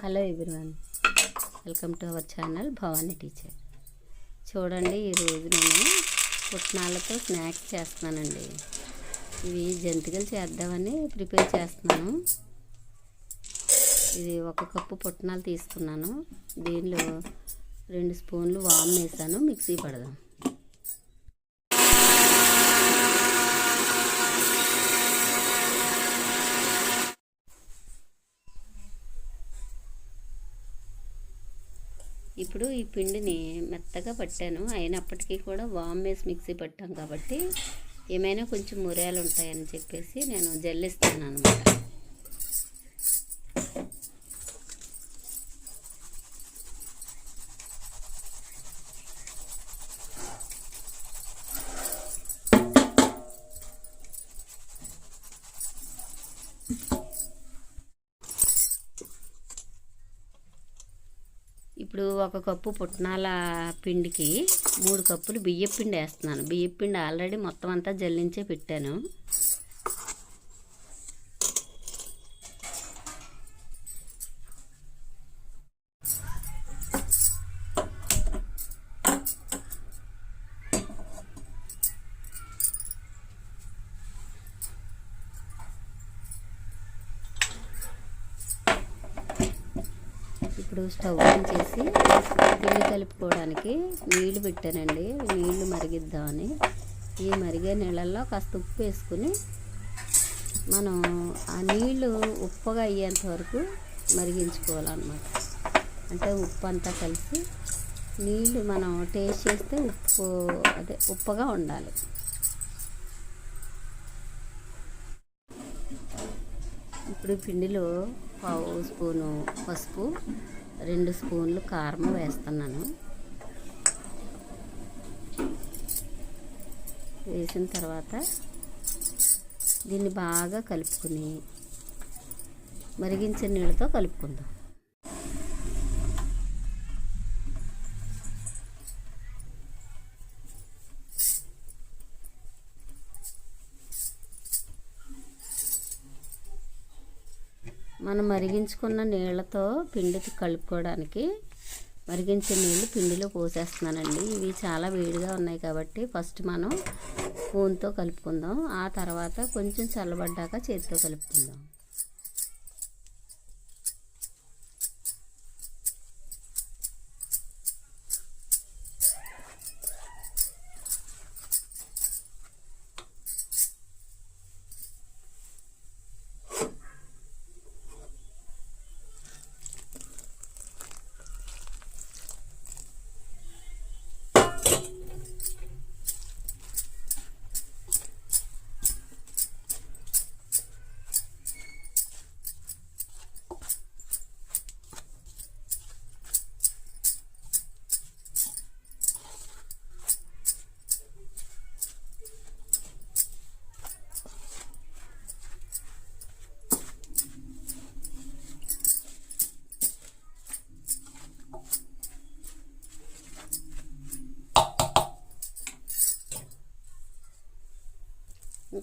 Hello everyone welcome to our channel Bhavani teacher. చూడండి ఈరోజు నేను పుట్నాలతో స్నాక్స్ చేస్తున్నానండి. ఇవి జంతికలు చేద్దామని ప్రిపేర్ చేస్తున్నాను. ఇది ఒక కప్పు పుట్నాలు తీసుకున్నాను. దీనిలో రెండు స్పూన్లు వామ్ వేసాను. మిక్సీ పడదాం. ఇప్పుడు ఈ పిండిని మెత్తగా పట్టాను. అయినప్పటికీ కూడా వామ్ వేసి మిక్సీ పట్టాం కాబట్టి ఏమైనా కొంచెం మురియాలు ఉంటాయని చెప్పేసి నేను జల్లిస్తాను అనమాట ఇప్పుడు ఒక కప్పు పుట్నాల పిండికి మూడు కప్పులు బియ్యపిండి వేస్తున్నాను. బియ్యపిండి ఆల్రెడీ మొత్తం అంతా జల్లించే పెట్టాను. ఇప్పుడు స్టవ్ ఆన్ చేసి పిండి కలుపుకోవడానికి నీళ్ళు పెట్టానండి. నీళ్ళు మరిగిద్దామని. ఈ మరిగే నీళ్ళల్లో కాస్త ఉప్పు వేసుకుని మనం ఆ నీళ్ళు ఉప్పగా అయ్యేంత వరకు మరిగించుకోవాలన్నమాట. అంటే ఉప్పు అంతా కలిసి నీళ్ళు మనం టేస్ట్ చేస్తే ఉప్పు అదే ఉప్పగా ఉండాలి. ఇప్పుడు పిండిలో పావు స్పూను పసుపు రెండు స్పూన్లు కారం వేస్తున్నాను. వేసిన తర్వాత దీన్ని బాగా కలుపుకుని మరిగించిన నీళ్ళతో కలుపుకుందాం. మనం మరిగించుకున్న నీళ్ళతో పిండి కలుపుకోవడానికి మరిగించే నీళ్ళు పిండిలో పోసేస్తున్నానండి. ఇవి చాలా వేడిగా ఉన్నాయి కాబట్టి ఫస్ట్ మనం స్పూన్తో కలుపుకుందాం. ఆ తర్వాత కొంచెం చల్లబడ్డాక చేతితో కలుపుకుందాం.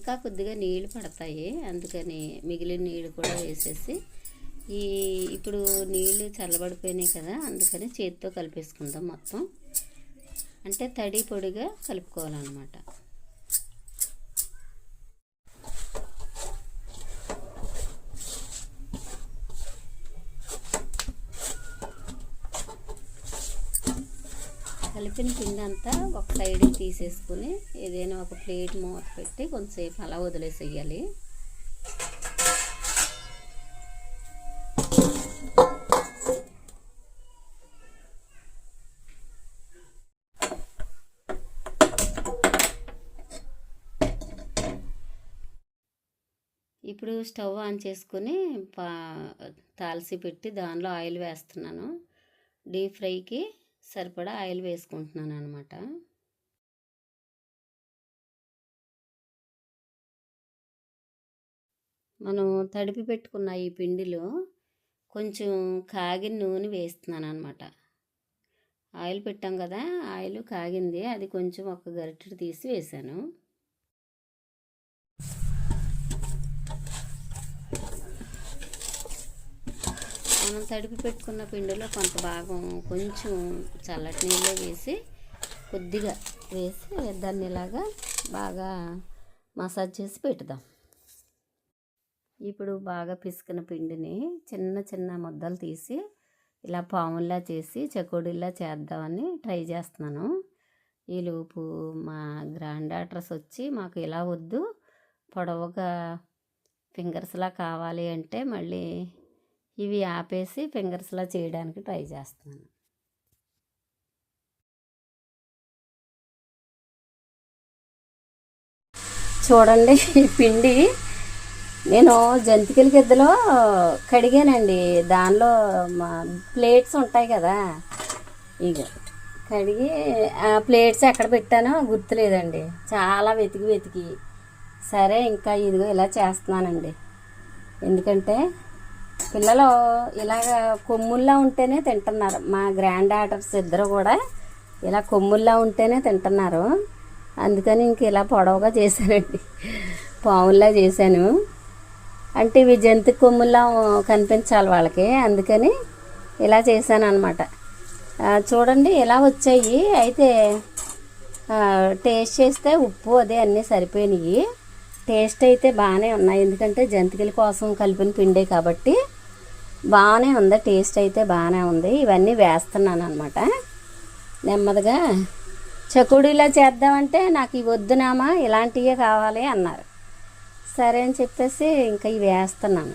ఇంకా కొద్దిగా నీళ్ళు పడతాయి. అందుకని మిగిలిన నీళ్ళు కూడా వేసేసి ఈ ఇప్పుడు నీళ్ళు చల్లబడిపోయినాయి కదా అందుకని చేతితో కలిపేసుకుందాం మొత్తం. అంటే తడి పొడిగా కలుపుకోవాలన్నమాట. కలిపిన పిండి అంతా ఒక సైడ్ తీసేసుకుని ఏదైనా ఒక ప్లేట్ మూత పెట్టి కొంచెంసేపు అలా వదిలేసేయాలి. ఇప్పుడు స్టవ్ ఆన్ చేసుకుని పా తాల్సి పెట్టి దానిలో ఆయిల్ వేస్తున్నాను. డీప్ ఫ్రైకి సరిపడా ఆయిల్ వేసుకుంటున్నాను అనమాట మనం తడిపి పెట్టుకున్న ఈ పిండిలో కొంచెం కాగిన నూనె వేస్తున్నాను అనమాట ఆయిల్ పెట్టాం కదా ఆయిల్ కాగింది అది కొంచెం ఒక గరిటెడు తీసి వేసాను మనం తడిపి పెట్టుకున్న పిండిలో కొంత భాగం కొంచెం చల్లటి నీళ్ళు వేసి కొద్దిగా వేసి దాన్ని ఇలాగా బాగా మసాజ్ చేసి పెట్టుదాం. ఇప్పుడు బాగా పిసికిన పిండిని చిన్న చిన్న ముద్దలు తీసి ఇలా పాముల్లా చేసి చకోడీలా చేద్దామని ట్రై చేస్తున్నాను. ఈలోపు మా గ్రాండ్ డాటర్స్ వచ్చి మాకు ఇలా వద్దు పొడవుగా ఫింగర్స్లా కావాలి అంటే మళ్ళీ ఇవి ఆపేసి ఫింగర్స్లా చేయడానికి ట్రై చేస్తున్నాను. చూడండి ఈ పిండి. నేను జంతికల గిద్దలో కడిగానండి. దానిలో మా ప్లేట్స్ ఉంటాయి కదా ఇక కడిగి ఆ ప్లేట్స్ ఎక్కడ పెట్టానో గుర్తులేదండి. చాలా వెతికి వెతికి. సరే ఇంకా ఇదిగో ఇలా చేస్తున్నానండి. ఎందుకంటే పిల్లలు ఇలాగ కొమ్ముల్లా ఉంటేనే తింటున్నారు. మా గ్రాండ్ డాటర్స్ ఇద్దరు కూడా ఇలా కొమ్ముల్లా ఉంటేనే తింటున్నారు. అందుకని ఇంక ఇలా పొడవుగా చేశానండి. పావుల్లా చేశాను. అంటే ఇవి జంతు కొమ్ముల్లా కనిపించాలి వాళ్ళకి. అందుకని ఇలా చేశాను అనమాట చూడండి ఇలా వచ్చాయి. అయితే టేస్ట్ చేస్తే ఉప్పు అదే అన్నీ సరిపోయినాయి. టేస్ట్ అయితే బాగానే ఉన్నాయి. ఎందుకంటే జంతికల కోసం కలిపిన పిండే కాబట్టి బాగానే ఉంది. టేస్ట్ అయితే బాగానే ఉంది. ఇవన్నీ వేస్తున్నాను అనమాట నెమ్మదిగా చకుడీలా చేద్దామంటే నాకు ఇవి వద్దునామా ఇలాంటివే కావాలి అన్నారు. సరే అని చెప్పేసి ఇంకా ఇవి వేస్తున్నాను.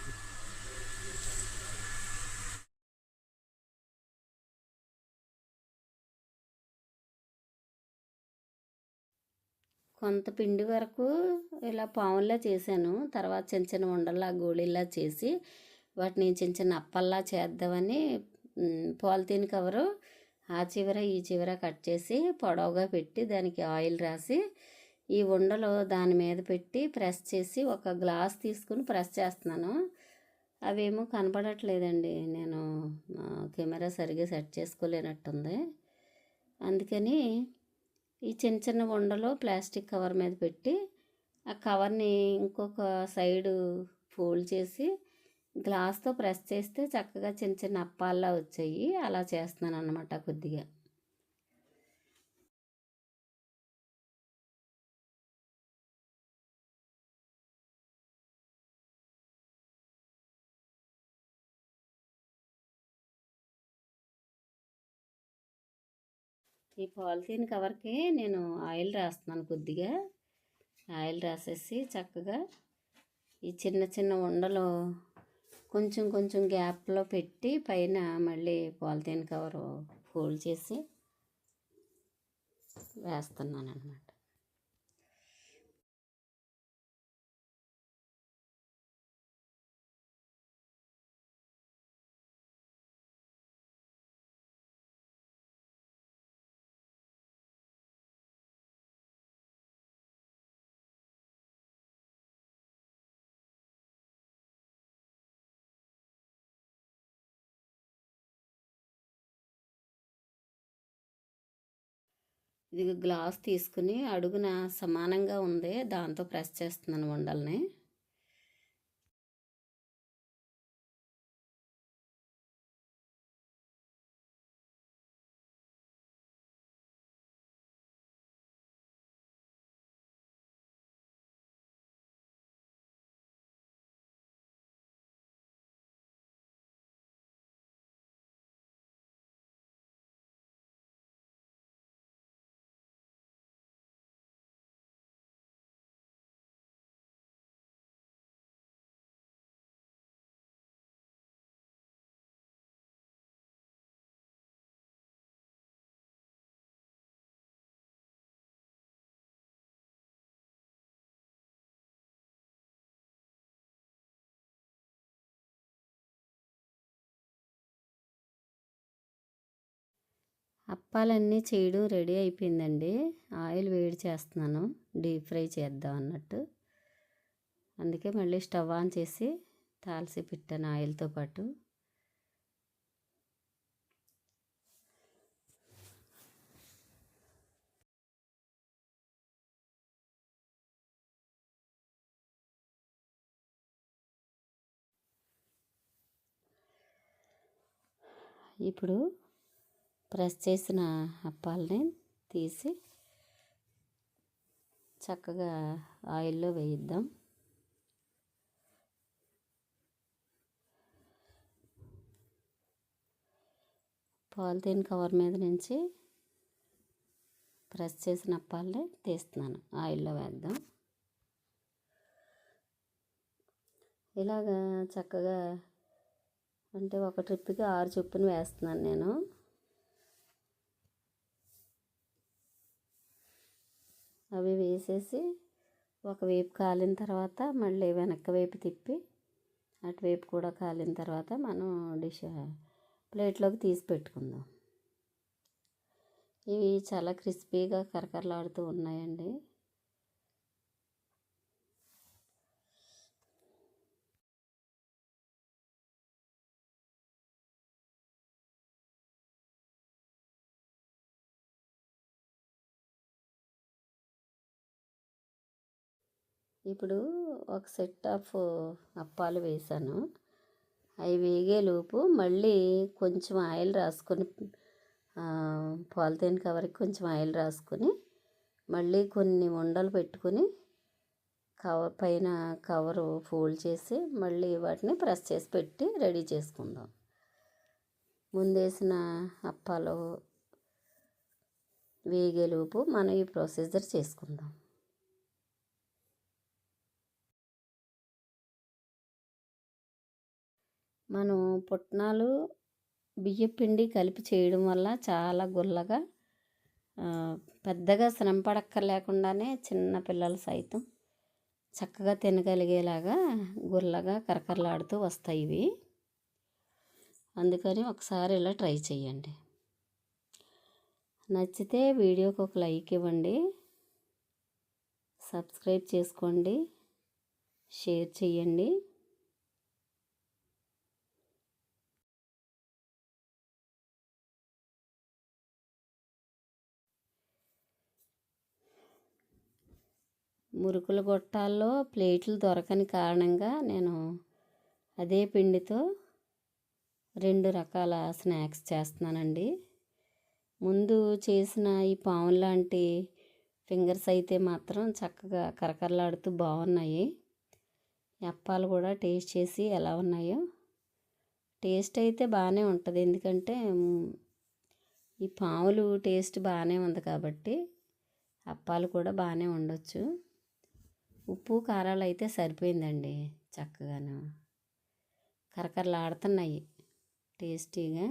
కొంత పిండి వరకు ఇలా పావుల్లా చేశాను. తర్వాత చిన్న చిన్న ఉండల్లా గోళీల్లా చేసి వాటిని చిన్న చిన్న అప్పల్లా చేద్దామని పాలిథీన్ కవరు ఆ చివర ఈ చివర కట్ చేసి పొడవుగా పెట్టి దానికి ఆయిల్ రాసి ఈ ఉండలు దాని మీద పెట్టి ప్రెస్ చేసి ఒక గ్లాస్ తీసుకుని ప్రెస్ చేస్తున్నాను. అవేమో కనపడట్లేదండి. నేను కెమెరా సరిగ్గా సెట్ చేసుకోలేనట్టుంది. అందుకని ఈ చిన్న చిన్న ఉండలు ప్లాస్టిక్ కవర్ మీద పెట్టి ఆ కవర్ని ఇంకొక సైడు ఫోల్డ్ చేసి గ్లాస్తో ప్రెస్ చేస్తే చక్కగా చిన్న చిన్న అప్పాల్లా వచ్చాయి. అలా చేస్తున్నాను అనమాట కొద్దిగా. ఈ పాలిథీన్ కవర్కి నేను ఆయిల్ రాస్తున్నాను కొద్దిగా. ఆయిల్ రాసేసి చక్కగా ఈ చిన్న చిన్న ఉండలు కొంచెం కొంచెం గ్యాప్లో పెట్టి పైన మళ్ళీ పాలిథీన్ కవర్ ఫోల్డ్ చేసి వేస్తున్నాను అనమాట ఇది గ్లాస్ తీసుకుని అడుగున సమానంగా ఉంది. దాంతో ప్రెస్ చేస్తున్నాను ఉండల్ని అప్పాలన్నీ చేయడం రెడీ అయిపోయిందండి. ఆయిల్ వేడి చేస్తున్నాను. డీప్ ఫ్రై చేద్దాం అన్నట్టు. అందుకే మళ్ళీ స్టవ్ ఆన్ చేసి తాల్సి పెట్టాను ఆయిల్తో పాటు. ఇప్పుడు ప్రెస్ చేసిన అప్పాలని తీసి చక్కగా ఆయిల్లో వేయిద్దాం. పాలిథీన్ కవర్ మీద నుంచి ప్రెస్ చేసిన అప్పాలని తీస్తున్నాను. ఆయిల్లో వేద్దాం. ఇలాగా చక్కగా అంటే ఒక ట్రిప్కి ఆరు చొప్పున వేస్తున్నాను నేను. అవి వేసేసి ఒకవైపు కాలిన తర్వాత మళ్ళీ వెనక్కి వైపు తిప్పి అటువైపు కూడా కాలిన తర్వాత మనం డిష్ ప్లేట్లోకి తీసి పెట్టుకుందాం. ఇవి చాలా క్రిస్పీగా కరకరలాడుతూ ఉన్నాయండి. ఇప్పుడు ఒక సెట్ ఆఫ్ అప్పాలు వేసాను. అవి వేగేలోపు మళ్ళీ కొంచెం ఆయిల్ రాసుకొని పాలిథీన్ కవర్కి కొంచెం ఆయిల్ రాసుకొని మళ్ళీ కొన్ని ఉండలు పెట్టుకొని కవర్ పైన కవరు ఫోల్డ్ చేసి మళ్ళీ వాటిని ప్రెస్ చేసి పెట్టి రెడీ చేసుకుందాం. ముందేసిన అప్పాలు వేగేలోపు మనం ఈ ప్రొసీజర్ చేసుకుందాం. మనం పుట్నాలు బియ్యపిండి కలిపి చేయడం వల్ల చాలా గుల్లగా పెద్దగా శ్రమ పడక్కర్లేకుండానే చిన్న పిల్లలు సైతం చక్కగా తినగలిగేలాగా గుల్లగా కరకరలాడుతూ వస్తాయి ఇవి. అందుకని ఒకసారి ఇలా ట్రై చేయండి నచ్చితే వీడియోకి ఒక లైక్ ఇవ్వండి. సబ్స్క్రైబ్ చేసుకోండి. షేర్ చేయండి మురుకుల గొట్టాల్లో ప్లేట్లు దొరకని కారణంగా నేను అదే పిండితో రెండు రకాల స్నాక్స్ చేస్తున్నానండి. ముందు చేసిన ఈ పాము లాంటి ఫింగర్స్ అయితే మాత్రం చక్కగా కరకరలాడుతూ బాగున్నాయి. అప్పాలు కూడా టేస్ట్ చేసి ఎలా ఉన్నాయో. టేస్ట్ అయితే బాగానే ఉంటుంది. ఎందుకంటే ఈ పాములు టేస్ట్ బాగానే ఉంది కాబట్టి అప్పాలు కూడా బాగానే ఉండొచ్చు. ఉప్పు కారాలు అయితే సరిపోయిందండి చక్కగాను. కరకరలాడుతున్నాయి. టేస్టీగా.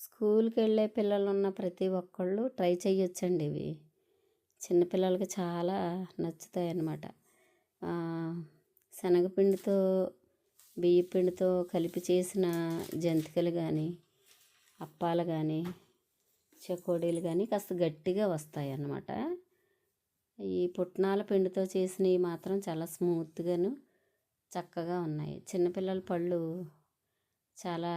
స్కూల్కి వెళ్ళే పిల్లలు ఉన్న ప్రతి ఒక్కళ్ళు ట్రై చేయొచ్చండి ఇవి. చిన్నపిల్లలకి చాలా నచ్చుతాయి అన్నమాట శనగపిండితో బియ్యపిండితో కలిపి చేసిన జంతికలు కానీ అప్పాలు కానీ చెకోడీలు కానీ కాస్త గట్టిగా వస్తాయి అన్నమాట ఈ పుట్నాల పిండితో చేసినవి మాత్రం చాలా స్మూత్గాను చక్కగా ఉన్నాయి. చిన్నపిల్లల పళ్ళు చాలా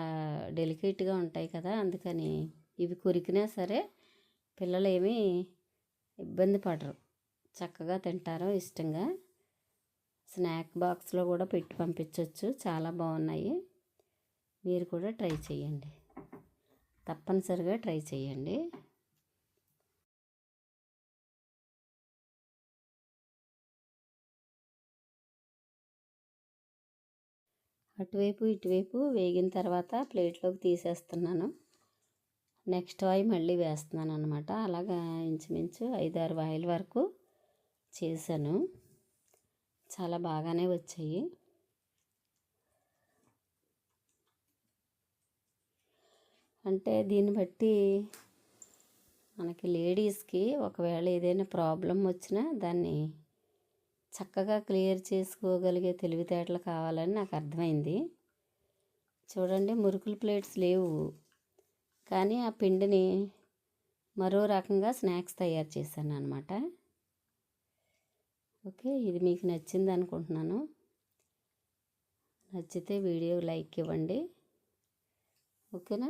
డెలికేట్గా ఉంటాయి కదా అందుకని ఇవి కొరికినా సరే పిల్లలు ఏమీ ఇబ్బంది పడరు. చక్కగా తింటారు ఇష్టంగా. స్నాక్ బాక్స్లో కూడా పెట్టి పంపించవచ్చు చాలా బాగున్నాయి. మీరు కూడా ట్రై చేయండి తప్పనిసరిగా ట్రై చేయండి. అటువైపు ఇటువైపు వేగిన తర్వాత ప్లేట్లోకి తీసేస్తున్నాను. నెక్స్ట్ ఆయిల్ మళ్ళీ వేస్తున్నాను అనమాట అలాగా ఇంచుమించు ఐదారు ఆయిల్ వరకు చేశాను. చాలా బాగానే వచ్చాయి. అంటే దీన్ని బట్టి మనకి లేడీస్కి ఒకవేళ ఏదైనా ప్రాబ్లం వచ్చినా దాన్ని చక్కగా క్లియర్ చేసుకోగలిగే తెలివితేటలు కావాలని నాకు అర్థమైంది. చూడండి మురుకులు ప్లేట్స్ లేవు. కానీ ఆ పిండిని మరో రకంగా స్నాక్స్ తయారు చేశాను అనమాట ఓకే ఇది మీకు నచ్చింది అనుకుంటున్నాను. నచ్చితే వీడియో లైక్ ఇవ్వండి. ఓకేనా?